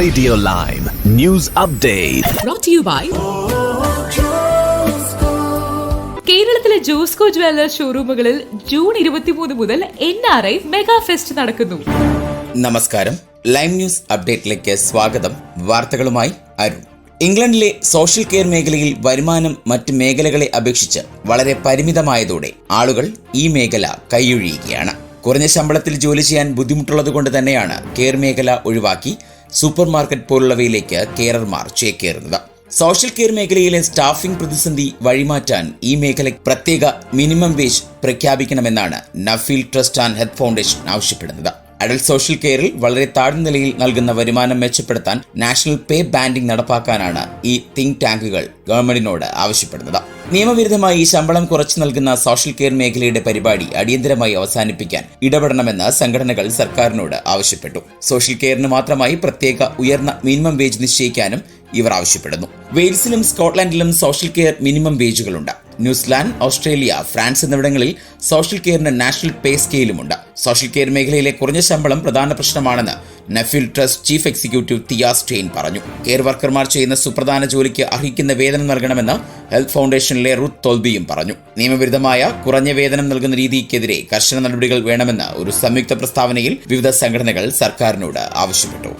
Radio Lime. News Update. brought to you by കേരളത്തിലെ Josco Jewellers ഷോറൂമുകളിൽ June ഇരുപത്തിമൂന്ന് മുതൽ N R I mega fest നടക്കുന്നു. നമസ്കാരം. ലൈം ന്യൂസ് അപ്ഡേറ്റിലേക്ക് സ്വാഗതം. വാർത്തകളുമായി അരുൺ. ഇംഗ്ലണ്ടിലെ സോഷ്യൽ കെയർ മേഖലയിൽ വരുമാനം മറ്റ് മേഖലകളെ അപേക്ഷിച്ച് വളരെ പരിമിതമായതോടെ ആളുകൾ ഈ മേഖല കൈയൊഴിയുകയാണ്. കുറഞ്ഞ ശമ്പളത്തിൽ ജോലി ചെയ്യാൻ ബുദ്ധിമുട്ടുള്ളത് തന്നെയാണ് കെയർ മേഖല ഒഴിവാക്കി സൂപ്പർ മാർക്കറ്റ് പോലുള്ളവയിലേക്ക് കെയറർമാർ ചേക്കേറുന്നത്. സോഷ്യൽ കെയർ മേഖലയിലെ സ്റ്റാഫിംഗ് പ്രതിസന്ധി വഴിമാറ്റാൻ ഈ മേഖല പ്രത്യേക minimum wage പ്രഖ്യാപിക്കണമെന്നാണ് Nuffield Trust and Health Foundation ആവശ്യപ്പെടുന്നത്. അഡൽട്ട് സോഷ്യൽ കെയറിൽ വളരെ താഴ്ന്ന നിലയിൽ നൽകുന്ന വരുമാനം മെച്ചപ്പെടുത്താൻ നാഷണൽ പേ ബാൻഡിംഗ് നടപ്പാക്കാനാണ് ഈ തിങ്ക് ടാങ്കുകൾ ഗവൺമെന്റിനോട് ആവശ്യപ്പെടുന്നത്. നിയമവിരുദ്ധമായി ശമ്പളം കുറച്ചു നൽകുന്ന സോഷ്യൽ കെയർ മേഖലയുടെ പരിപാടി അടിയന്തരമായി അവസാനിപ്പിക്കാൻ ഇടപെടണമെന്ന് സംഘടനകൾ സർക്കാരിനോട് ആവശ്യപ്പെട്ടു. സോഷ്യൽ കെയറിന് മാത്രമായി പ്രത്യേക ഉയർന്ന മിനിമം വേജ് നിശ്ചയിക്കാനും ഇവർ ആവശ്യപ്പെടുന്നു. വെയിൽസിലും സ്കോട്ട്ലൻഡിലും സോഷ്യൽ കെയർ മിനിമം വേജുകളുണ്ട്. ന്യൂസിലാൻഡ് ഓസ്ട്രേലിയ ഫ്രാൻസ് എന്നിവിടങ്ങളിൽ സോഷ്യൽ കെയറിന് നാഷണൽ പേ സ്കെയിലുമുണ്ട്. സോഷ്യൽ കെയർ മേഖലയിലെ കുറഞ്ഞ ശമ്പളം പ്രധാന പ്രശ്നമാണെന്ന് Nuffield Trust chief executive Thea's Stein പറഞ്ഞു. കെയർ വർക്കർമാർ ചെയ്യുന്ന സുപ്രധാന ജോലിക്ക് അർഹിക്കുന്ന വേതനം നൽകണമെന്ന് ഹെൽത്ത് ഫൗണ്ടേഷനിലെ റുത്ത് തോൽബിയും പറഞ്ഞു. നിയമവിരുദ്ധമായ കുറഞ്ഞ വേതനം നൽകുന്ന രീതിക്കെതിരെ കർശന നടപടികൾ വേണമെന്ന് ഒരു സംയുക്ത പ്രസ്താവനയിൽ വിവിധ സംഘടനകൾ സർക്കാരിനോട് ആവശ്യപ്പെട്ടു.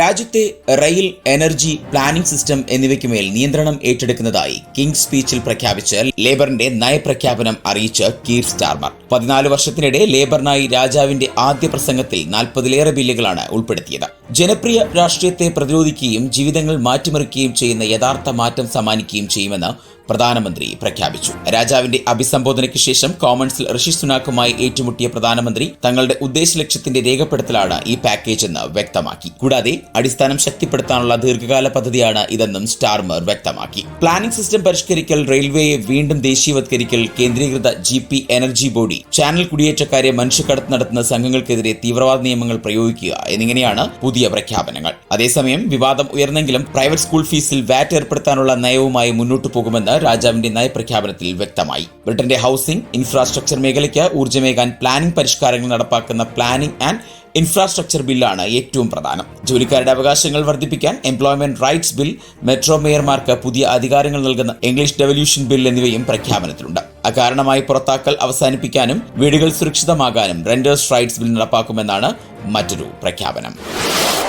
രാജ്യത്തെ റെയിൽ എനർജി പ്ലാനിംഗ് സിസ്റ്റം എന്നിവയ്ക്ക് മേൽ നിയന്ത്രണം ഏറ്റെടുക്കുന്നതായി കിങ് സ്പീച്ചിൽ പ്രഖ്യാപിച്ച് ലേബറിന്റെ നയപ്രഖ്യാപനം അറിയിച്ച് കീർ സ്റ്റാർമർ. പതിനാല് വർഷത്തിനിടെ ലേബറിനായി രാജാവിന്റെ ആദ്യ പ്രസംഗത്തിൽ നാൽപ്പതിലേറെ ബില്ലുകളാണ് ഉൾപ്പെടുത്തിയത്. ജനപ്രിയ രാഷ്ട്രീയത്തെ പ്രതിരോധിക്കുകയും ജീവിതങ്ങൾ മാറ്റിമറിക്കുകയും ചെയ്യുന്ന യഥാർത്ഥ മാറ്റം സമ്മാനിക്കുകയും even though. പ്രധാനമന്ത്രി പ്രഖ്യാപിച്ചു. രാജാവിന്റെ അഭിസംബോധനയ്ക്ക് ശേഷം കോമൺസിൽ ഋഷി സുനാക്കുമായി ഏറ്റുമുട്ടിയ പ്രധാനമന്ത്രി തങ്ങളുടെ ഉദ്ദേശ ലക്ഷ്യത്തിന്റെ രേഖപ്പെടുത്തലാണ് ഈ പാക്കേജ് എന്ന് വ്യക്തമാക്കി. കൂടാതെ അടിസ്ഥാനം ശക്തിപ്പെടുത്താനുള്ള ദീർഘകാല പദ്ധതിയാണ് ഇതെന്നും സ്റ്റാർമർ വ്യക്തമാക്കി. പ്ലാനിംഗ് സിസ്റ്റം പരിഷ്കരിക്കൽ റെയിൽവേയെ വീണ്ടും ദേശീയവത്കരിക്കൽ കേന്ദ്രീകൃത G P energy body channel കുടിയേറ്റക്കാരെ മനുഷ്യക്കടത്ത് നടത്തുന്ന സംഘങ്ങൾക്കെതിരെ തീവ്രവാദ നിയമങ്ങൾ പ്രയോഗിക്കുക എന്നിങ്ങനെയാണ് പുതിയ പ്രഖ്യാപനങ്ങൾ. അതേസമയം വിവാദം ഉയർന്നെങ്കിലും പ്രൈവറ്റ് സ്കൂൾ ഫീസിൽ വാറ്റ് ഏർപ്പെടുത്താനുള്ള നയവുമായി മുന്നോട്ടു പോകുമെന്ന് രാജാവിന്റെ നയപ്രഖ്യാപനത്തിൽ വ്യക്തമായി. ബ്രിട്ടന്റെ ഹൌസിംഗ് ഇൻഫ്രാസ്ട്രക്ചർ മേഖലയ്ക്ക് ഊർജമേകാൻ പ്ലാനിംഗ് പരിഷ്കാരങ്ങൾ നടപ്പാക്കുന്ന പ്ലാനിംഗ് ആൻഡ് ഇൻഫ്രാസ്ട്രക്ചർ ബില്ലാണ് ഏറ്റവും പ്രധാനം. ജോലിക്കാരുടെ അവകാശങ്ങൾ വർദ്ധിപ്പിക്കാൻ എംപ്ലോയ്മെന്റ് റൈറ്റ്സ് ബിൽ മെട്രോ മേയർമാർക്ക് പുതിയ അധികാരങ്ങൾ നൽകുന്ന ഇംഗ്ലീഷ് ഡെവല്യൂഷൻ ബിൽ എന്നിവയും പ്രഖ്യാപനത്തിലുണ്ട്. അകാരണമായി പുറത്താക്കൽ അവസാനിപ്പിക്കാനും വീടുകൾ സുരക്ഷിതമാകാനും റെന്റേഴ്സ് റൈറ്റ്സ് ബിൽ നടപ്പാക്കുമെന്നാണ് മറ്റൊരു പ്രഖ്യാപനം.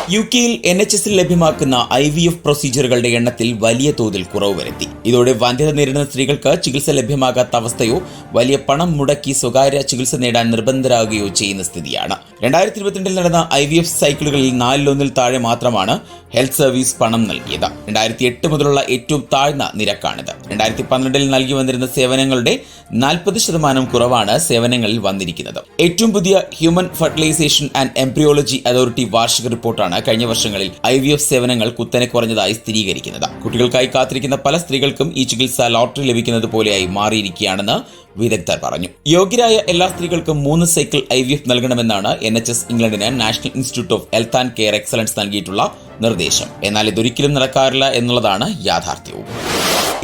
യു കെയിൽ എൻ എച്ച് എസിൽ ലഭ്യമാക്കുന്ന ഐ വി എഫ് പ്രൊസീജിയറുകളുടെ എണ്ണത്തിൽ വലിയ തോതിൽ കുറവ് വരുത്തി. ഇതോടെ വന്ധ്യത നേരിടുന്ന സ്ത്രീകൾക്ക് ചികിത്സ ലഭ്യമാകാത്ത അവസ്ഥയോ വലിയ പണം മുടക്കി സ്വകാര്യ ചികിത്സ നേടാൻ നിർബന്ധരാകുകയോ ചെയ്യുന്ന സ്ഥിതിയാണ്. രണ്ടായിരത്തി ഇരുപത്തിരണ്ടിൽ നടന്ന ഐ വി എഫ് സൈക്കിളുകളിൽ നാലിലൊന്നിൽ താഴെ മാത്രമാണ് ഹെൽത്ത് സർവീസ് പണം നൽകിയത്. രണ്ടായിരത്തി എട്ട് മുതലുള്ള ഏറ്റവും താഴ്ന്ന നിരക്കാണിത്. രണ്ടായിരത്തി പന്ത്രണ്ടിൽ നൽകി വന്നിരുന്ന സേവനങ്ങളുടെ നാൽപ്പത് ശതമാനം കുറവാണ് സേവനങ്ങളിൽ വന്നിരിക്കുന്നത്. ഏറ്റവും പുതിയ human fertilisation and embryology authority വാർഷിക റിപ്പോർട്ടാണ് കഴിഞ്ഞ വർഷങ്ങളിൽ ഐ വി എഫ് സേവനങ്ങൾ കുത്തനെ കുറഞ്ഞതായി സ്ഥിരീകരിക്കുന്നത്. കുട്ടികൾക്കായി കാത്തിരിക്കുന്ന പല സ്ത്രീകൾക്കും ഈ ചികിത്സ ലോട്ടറി ലഭിക്കുന്നത് പോലെയായി മാറിയിരിക്കുകയാണെന്ന് വിദഗ്ധർ പറഞ്ഞു. യോഗ്യരായ എല്ലാ സ്ത്രീകൾക്കും മൂന്ന് സൈക്കിൾ ഐ വി എഫ് നൽകണമെന്നാണ് എൻ എച്ച് എസ് ഇംഗ്ലണ്ടിന് national institute of health and care excellence നൽകിയിട്ടുള്ള നിർദ്ദേശം. എന്നാൽ ഇതൊരിക്കലും നടക്കാറില്ല എന്നുള്ളതാണ് യാഥാർത്ഥ്യവും.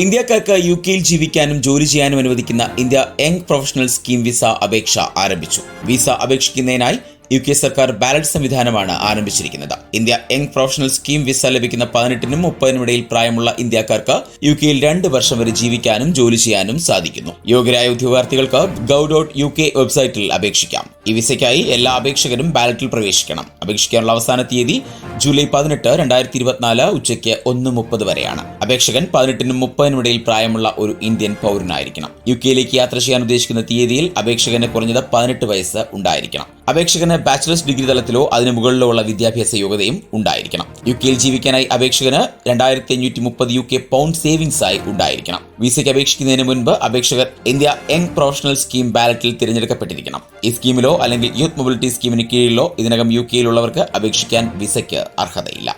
ഇന്ത്യക്കാർക്ക് യു കെയിൽ ജീവിക്കാനും ജോലി ചെയ്യാനും അനുവദിക്കുന്ന India young professional scheme visa അപേക്ഷ ആരംഭിച്ചു. വിസ അപേക്ഷിക്കുന്നതിനായി യു കെ സർക്കാർ ബാലറ്റ് സംവിധാനമാണ് ആരംഭിച്ചിരിക്കുന്നത്. India young professional scheme visa ലഭിക്കുന്ന പതിനെട്ടിനും മുപ്പതിനും ഇടയിൽ പ്രായമുള്ള ഇന്ത്യക്കാർക്ക് യു കെയിൽ രണ്ട് വർഷം വരെ ജീവിക്കാനും ജോലി ചെയ്യാനും സാധിക്കുന്നു. യോഗ്യരായ ഉദ്യോഗാർത്ഥികൾക്ക് ഗവ് ഡോട്ട് യു കെ വെബ്സൈറ്റിൽ അപേക്ഷിക്കാം. ഈ വിസയ്ക്കായി എല്ലാ അപേക്ഷകരും ബാലറ്റിൽ പ്രവേശിക്കണം. അപേക്ഷിക്കാനുള്ള അവസാന തീയതി ജൂലൈ പതിനെട്ട് രണ്ടായിരത്തി ഇരുപത്തിനാല് ഉച്ചയ്ക്ക് ഒന്ന് മുപ്പത് വരെയാണ്. അപേക്ഷകൻ പതിനെട്ടിനും മുപ്പതിനും ഇടയിൽ പ്രായമുള്ള ഒരു ഇന്ത്യൻ പൗരനായിരിക്കണം. യു കെയിലേക്ക് യാത്ര ചെയ്യാൻ ഉദ്ദേശിക്കുന്ന തീയതിയിൽ അപേക്ഷകന് കുറഞ്ഞത് പതിനെട്ട് വയസ്സ് ഉണ്ടായിരിക്കണം. അപേക്ഷകന് ബാച്ചിലേഴ്സ് ഡിഗ്രി തലത്തിലോ അതിന് മുകളിലോ ഉള്ള വിദ്യാഭ്യാസ യോഗ്യതയും ഉണ്ടായിരിക്കണം. യു കെയിൽ ജീവിക്കാനായി അപേക്ഷകന് രണ്ടായിരത്തി അഞ്ഞൂറ്റി മുപ്പത് യു കെ പൗണ്ട് സേവിംഗ്സ് ആയി ഉണ്ടായിരിക്കണം. വിസയ്ക്ക് അപേക്ഷിക്കുന്നതിന് മുൻപ് അപേക്ഷകർ ഇന്ത്യ യങ് പ്രൊഫഷണൽ സ്കീം ബാലറ്റിൽ തിരഞ്ഞെടുക്കപ്പെട്ടിരിക്കണം. ഈ സ്കീമിലോ അല്ലെങ്കിൽ യൂത്ത് മൊബിലിറ്റി സ്കീമിന് കീഴിലോ ഇതിനകം യു കെയിലുള്ളവർക്ക് അപേക്ഷിക്കാൻ വിസയ്ക്ക് അർഹതയില്ല.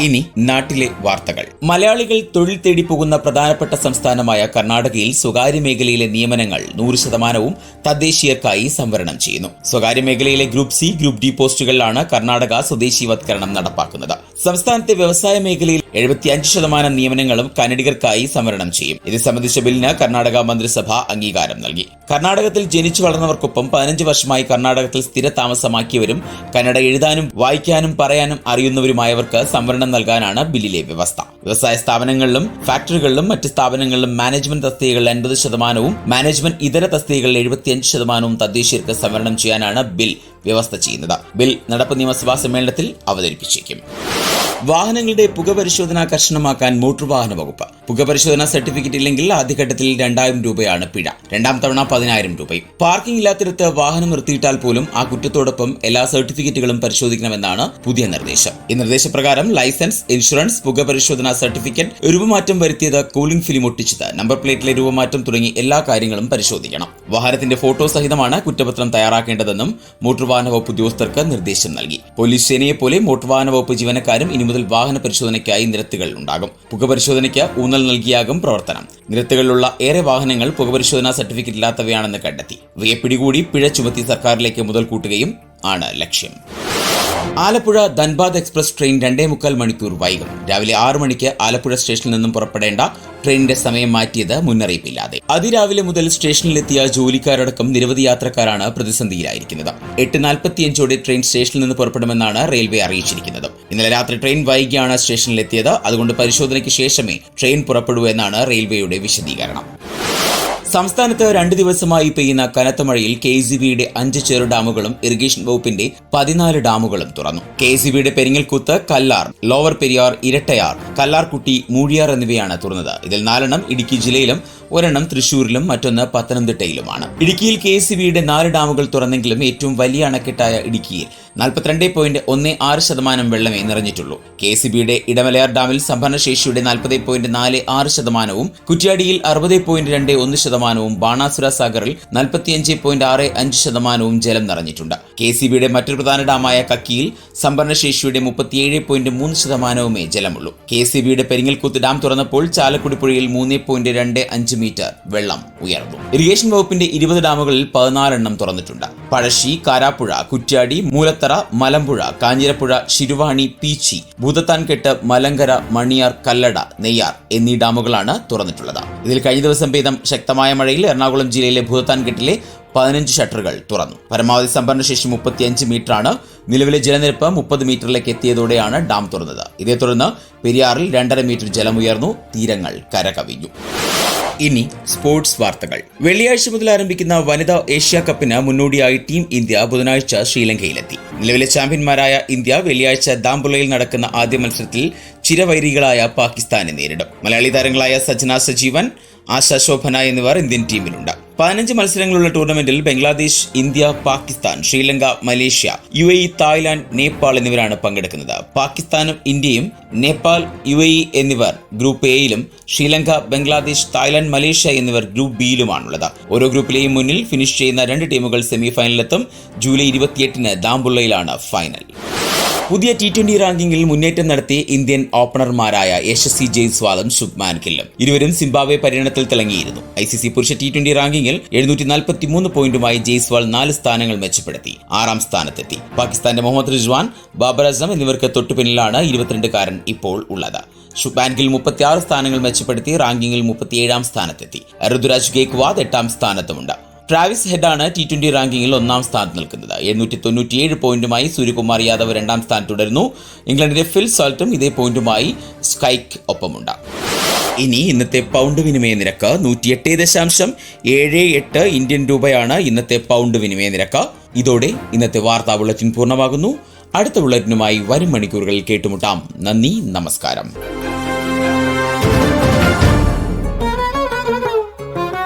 ഇനി നാട്ടിലെ വാർത്തകൾ. മലയാളികൾ തൊഴിൽ തേടി പോകുന്ന പ്രധാനപ്പെട്ട സംസ്ഥാനമായ കർണാടകയിൽ സ്വകാര്യ മേഖലയിലെ നിയമനങ്ങൾ നൂറ് ശതമാനവും തദ്ദേശീയർക്കായി സംവരണം ചെയ്യുന്നു. സ്വകാര്യ മേഖലയിലെ ഗ്രൂപ്പ് സി ഗ്രൂപ്പ് ഡി പോസ്റ്റുകളിലാണ് കർണാടക സ്വദേശീവത്കരണം നടപ്പാക്കുന്നത്. സംസ്ഥാനത്തെ വ്യവസായ മേഖലയിൽ എഴുപത്തിയഞ്ച് ശതമാനം നിയമനങ്ങളും കന്നഡികർക്കായി സംവരണം ചെയ്യും. ഇത് സംബന്ധിച്ച ബില്ലിന് കർണാടക മന്ത്രിസഭ അംഗീകാരം നൽകി. കർണാടകത്തിൽ ജനിച്ചു വളർന്നവർക്കൊപ്പം പതിനഞ്ച് വർഷമായി കർണാടകത്തിൽ സ്ഥിര താമസമാക്കിയവരും കന്നഡ എഴുതാനും വായിക്കാനും പറയാനും അറിയുന്നവരുമായവർക്ക് സംവരണം നൽകാനാണ് ബില്ലിലെ വ്യവസ്ഥ. വ്യവസായ സ്ഥാപനങ്ങളിലും ഫാക്ടറികളിലും മറ്റ് സ്ഥാപനങ്ങളിലും മാനേജ്മെന്റ് തസ്തികകളിൽ അൻപത് ശതമാനവും മാനേജ്മെന്റ് ഇതര തസ്തികകളിൽ എഴുപത്തിയഞ്ച് ശതമാനവും തദ്ദേശീയർക്ക് സംവരണം ചെയ്യാനാണ് ബിൽ. വ്യവസ്ഥ ചെയ്യുന്നത്. ബിൽ നടപ്പ് നിയമസഭാ സമ്മേളനത്തിൽ അവതരിപ്പിച്ചേക്കും. വാഹനങ്ങളുടെ പുകപരിശോധന കർശനമാക്കാൻ മോട്ടോർ വാഹന വകുപ്പ്. പുകപരിശോധന സർട്ടിഫിക്കറ്റ് ഇല്ലെങ്കിൽ ആദ്യഘട്ടത്തിൽ രണ്ടായിരം രൂപയാണ് പിഴ. രണ്ടാം തവണ പതിനായിരം രൂപയും. പാർക്കിംഗ് ഇല്ലാത്തിടത്ത് വാഹനം നിർത്തിയിട്ടാൽ പോലും ആ കുറ്റത്തോടൊപ്പം എല്ലാ സർട്ടിഫിക്കറ്റുകളും പരിശോധിക്കണമെന്നാണ് പുതിയ നിർദ്ദേശം. ഈ നിർദ്ദേശപ്രകാരം ലൈസൻസ് ഇൻഷുറൻസ് പുകപരിശോധന സർട്ടിഫിക്കറ്റ് രൂപമാറ്റം വരുത്തിയത് കൂളിംഗ് ഫിലിം ഒട്ടിച്ചത് നമ്പർ പ്ലേറ്റിലെ രൂപമാറ്റം തുടങ്ങി എല്ലാ കാര്യങ്ങളും പരിശോധിക്കണം. വാഹനത്തിന്റെ ഫോട്ടോ സഹിതമാണ് കുറ്റപത്രം തയ്യാറാക്കേണ്ടതെന്നും മോട്ടോർ വാഹന വകുപ്പ് ഉദ്യോഗസ്ഥർക്ക് നിർദ്ദേശം നൽകി. പോലീസ് സേനയെ പോലെ മോട്ടോർ വാഹന വകുപ്പ് ജീവനക്കാരും ഇനി മുതൽ വാഹന പരിശോധനയ്ക്കായി നിരത്തുകൾ ഉണ്ടാകും. പുകപരിശോധനയ്ക്ക് ഊന്നൽ നൽകിയാകും പ്രവർത്തനം. നിരത്തുകളിലുള്ള ഏറെ വാഹനങ്ങൾ പുകപരിശോധനാ സർട്ടിഫിക്കറ്റ് ഇല്ലാത്തവയാണെന്ന് കണ്ടെത്തി. ഇവയെ പിടികൂടി പിഴ ചുമത്തി സർക്കാരിലേക്ക് മുതൽ കൂട്ടുകയും ആണ് ലക്ഷ്യം. ആലപ്പുഴ ധൻബാദ് എക്സ്പ്രസ് ട്രെയിൻ രണ്ടേ മുക്കാൽ മണിക്കൂർ വൈകും. രാവിലെ ആറു മണിക്ക് ആലപ്പുഴ സ്റ്റേഷനിൽ നിന്നും പുറപ്പെടേണ്ട ട്രെയിനിന്റെ സമയം മാറ്റിയത് മുന്നറിയിപ്പില്ലാതെ. അതിരാവിലെ മുതൽ സ്റ്റേഷനിലെത്തിയ ജോലിക്കാരടക്കം നിരവധി യാത്രക്കാരാണ് പ്രതിസന്ധിയിലായിരിക്കുന്നത്. എട്ട് നാൽപ്പത്തിയഞ്ചോടെ ട്രെയിൻ സ്റ്റേഷനിൽ നിന്ന് പുറപ്പെടുമെന്നാണ് റെയിൽവേ അറിയിച്ചിരിക്കുന്നത്. ഇന്നലെ രാത്രി ട്രെയിൻ വൈകിയാണ് സ്റ്റേഷനിലെത്തിയത്. അതുകൊണ്ട് പരിശോധനയ്ക്ക് ശേഷമേ ട്രെയിൻ പുറപ്പെടൂ എന്നാണ് റെയിൽവേയുടെ വിശദീകരണം. സംസ്ഥാനത്ത് രണ്ടു ദിവസമായി പെയ്യുന്ന കനത്ത മഴയിൽ കെ സി ബിയുടെ അഞ്ച് ചെറു ഡാമുകളും ഇറിഗേഷൻ വകുപ്പിന്റെ പതിനാല് ഡാമുകളും തുറന്നു. കെ സി ബിയുടെ പെരിങ്ങൽക്കുത്ത് കല്ലാർ ലോവർ പെരിയാർ ഇരട്ടയാർ കല്ലാർകുട്ടി മൂഴിയാർ എന്നിവയാണ് തുറന്നത്. ഇതിൽ നാലെണ്ണം ഇടുക്കി ജില്ലയിലും ഒരെണ്ണം തൃശൂരിലും മറ്റൊന്ന് പത്തനംതിട്ടയിലുമാണ്. ഇടുക്കിയിൽ കെ സി ബിയുടെ നാല് ഡാമുകൾ തുറന്നെങ്കിലും ഏറ്റവും വലിയ അണക്കെട്ടായ ഇടുക്കിയിൽ നാൽപ്പത്തിരണ്ട് പോയിന്റ് ഒന്ന് ആറ് ശതമാനം വെള്ളമേ നിറഞ്ഞിട്ടുള്ളൂ. കെ സി ബിയുടെ ഇടമലയാർ ഡാമിൽ സംഭരണശേഷിയുടെ നാൽപ്പത് പോയിന്റ് നാല് ആറ് ശതമാനവും കുറ്റ്യാടിയിൽ അറുപത് പോയിന്റ് രണ്ട് ഒന്ന് ശതമാനവും ബാണാസുര സാഗറിൽ നാൽപ്പത്തിയഞ്ച് പോയിന്റ് ആറ് അഞ്ച് ശതമാനവും ജലം നിറഞ്ഞിട്ടുണ്ട്. കെ സി ബിയുടെ മറ്റൊരു പ്രധാന ഡാമായ കക്കിയിൽ സംഭരണശേഷിയുടെ മുപ്പത്തിയേഴ് പോയിന്റ് മൂന്ന് ശതമാനവുമേ ജലമുള്ളൂ. കെ സി ബിയുടെ പെരിങ്ങൽക്കുത്ത് ഡാം തുറന്നപ്പോൾ ചാലക്കുടി പുഴയിൽ മൂന്ന് പോയിന്റ് രണ്ട് അഞ്ച് മീറ്റർ വെള്ളം ഉയർന്നു. ഇറിഗേഷൻ വകുപ്പിന്റെ ഇരുപത് ഡാമുകളിൽ പതിനാലെണ്ണം തുറന്നിട്ടുണ്ട്. പഴശ്ശി കാരാപ്പുഴ കുറ്റ്യാടി മൂലത്തറ മലമ്പുഴ കാഞ്ഞിരപ്പുഴ ശിരുവാണി പീച്ചി ഭൂതത്താൻകെട്ട് മലങ്കര മണിയാർ കല്ലട നെയ്യാർ എന്നീ ഡാമുകളാണ് തുറന്നിട്ടുള്ളത്. ഇതിൽ കഴിഞ്ഞ ദിവസം പെയ്ത ശക്തമായ മഴയിൽ എറണാകുളം ജില്ലയിലെ ഭൂതത്താൻകെട്ടിലെ പതിനഞ്ച് ഷട്ടറുകൾ തുറന്നു. പരമാവധി സംഭരണശേഷി മുപ്പത്തിയഞ്ച് മീറ്ററാണ് നിലവിലെ ജലനിരപ്പ് മുപ്പത് മീറ്ററിലേക്ക് എത്തിയതോടെയാണ് ഡാം തുറന്നത്. ഇതേ തുടർന്ന് പെരിയാറിൽ രണ്ടര മീറ്റർ ജലമുയർന്നു തീരങ്ങൾ കരകവിഞ്ഞു. ഇനി സ്പോർട്സ് വാർത്തകൾ. വെള്ളിയാഴ്ച മുതൽ ആരംഭിക്കുന്ന വനിതാ ഏഷ്യ കപ്പിന് മുന്നോടിയായി ടീം ഇന്ത്യ ബുധനാഴ്ച ശ്രീലങ്കയിലെത്തി. നിലവിലെ ചാമ്പ്യന്മാരായ ഇന്ത്യ വെള്ളിയാഴ്ച ദാംബുളയിൽ നടക്കുന്ന ആദ്യ മത്സരത്തിൽ ചിരവൈരികളായ പാകിസ്ഥാനെ നേരിടും. മലയാളി താരങ്ങളായ സജ്ന സജീവൻ ആശ ശോഭന എന്നിവർ ഇന്ത്യൻ ടീമിലുണ്ട്. പതിനഞ്ച് മത്സരങ്ങളുള്ള ടൂർണമെന്റിൽ Bangladesh India Pakistan Sri Lanka Malaysia U A Thailand Nepal എന്നിവരാണ് പങ്കെടുക്കുന്നത്. പാകിസ്ഥാനും ഇന്ത്യയും നേപ്പാൾ യു എ എന്നിവർ ഗ്രൂപ്പ് എയിലും ശ്രീലങ്ക ബംഗ്ലാദേശ് തായ്ലാന്റ് മലേഷ്യ എന്നിവർ ഗ്രൂപ്പ് ബിയിലുമാണുള്ളത് ഓരോ ഗ്രൂപ്പിലെയും മുന്നിൽ ഫിനിഷ് ചെയ്യുന്ന രണ്ട് ടീമുകൾ സെമിഫൈനലിലെത്തും ജൂലൈ ഇരുപത്തിയെട്ടിന് ദാംബുള്ളയിലാണ് ഫൈനൽ പുതിയ ടി ട്വന്റി റാങ്കിങ്ങിൽ മുന്നേറ്റം നടത്തിയ ഇന്ത്യൻ ഓപ്പണർമാരായ യശസ്വി ജയ്സ്വാളും ശുഭ്മാൻ ഗില്ലും ഇരുവരും സിംബാബ്വെ പര്യടനത്തിൽ തിളങ്ങിയിരുന്നു. ഐ സി സി പുരുഷ ടി ട്വന്റി റാങ്കിങ്ങിൽ എഴുന്നൂറ്റി നാൽപ്പത്തി മൂന്ന് പോയിന്റുമായി ജയ്സ്വാൾ നാല് സ്ഥാനങ്ങൾ മെച്ചപ്പെടുത്തി ആറാം സ്ഥാനത്തെത്തി. പാകിസ്ഥാന്റെ മുഹമ്മദ് റിജ്വാൻ ബാബർ അസം എന്നിവർക്ക് തൊട്ടുപിന്നിലാണ് ഇരുപത്തിരണ്ടുകാരൻ ഇപ്പോൾ ഉള്ളത്. ശുഭ്മാൻ ഗിൽ മുപ്പത്തിയാറ് സ്ഥാനങ്ങൾ മെച്ചപ്പെടുത്തി റാങ്കിങ്ങിൽ മുപ്പത്തിയേഴാം സ്ഥാനത്തെത്തി. ഋതുരാജ് ഗേക്വാദ് എട്ടാം സ്ഥാനത്തുമുണ്ട്. ട്രാവിസ് ഹെഡാണ് ടി ട്വന്റി റാങ്കിങ്ങിൽ ഒന്നാം സ്ഥാനത്ത് നിൽക്കുന്നത്. എണ്ണൂറ്റി തൊണ്ണൂറ്റിയേഴ് പോയിന്റുമായി സൂര്യകുമാർ യാദവ് രണ്ടാം സ്ഥാനം തുടരുന്നു. ഇംഗ്ലണ്ടിലെ ഫിൽ സോൾട്ടും ഇതേ പോയിന്റുമായി സ്കൈക്ക് ഒപ്പമുണ്ട്. ഇനി ഇന്നത്തെ പൗണ്ട് വിനിമയ നിരക്ക് നൂറ്റിയെട്ട് ദശാംശം ഏഴ് എട്ട് ഇന്ത്യൻ രൂപയാണ് ഇന്നത്തെ പൗണ്ട് വിനിമയ നിരക്ക്. ഇതോടെ ഇന്നത്തെ വാർത്താ ബുള്ളറ്റിൻ പൂർണമാകുന്നു. അടുത്ത ബുള്ളറ്റിനുമായി വരും മണിക്കൂറുകളിൽ കേട്ടുമുട്ടാം. നന്ദി നമസ്കാരം.